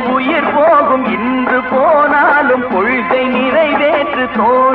உயிர் போகும் இன்று போனாலும் கொள்கை நிறைவேற்று தோல்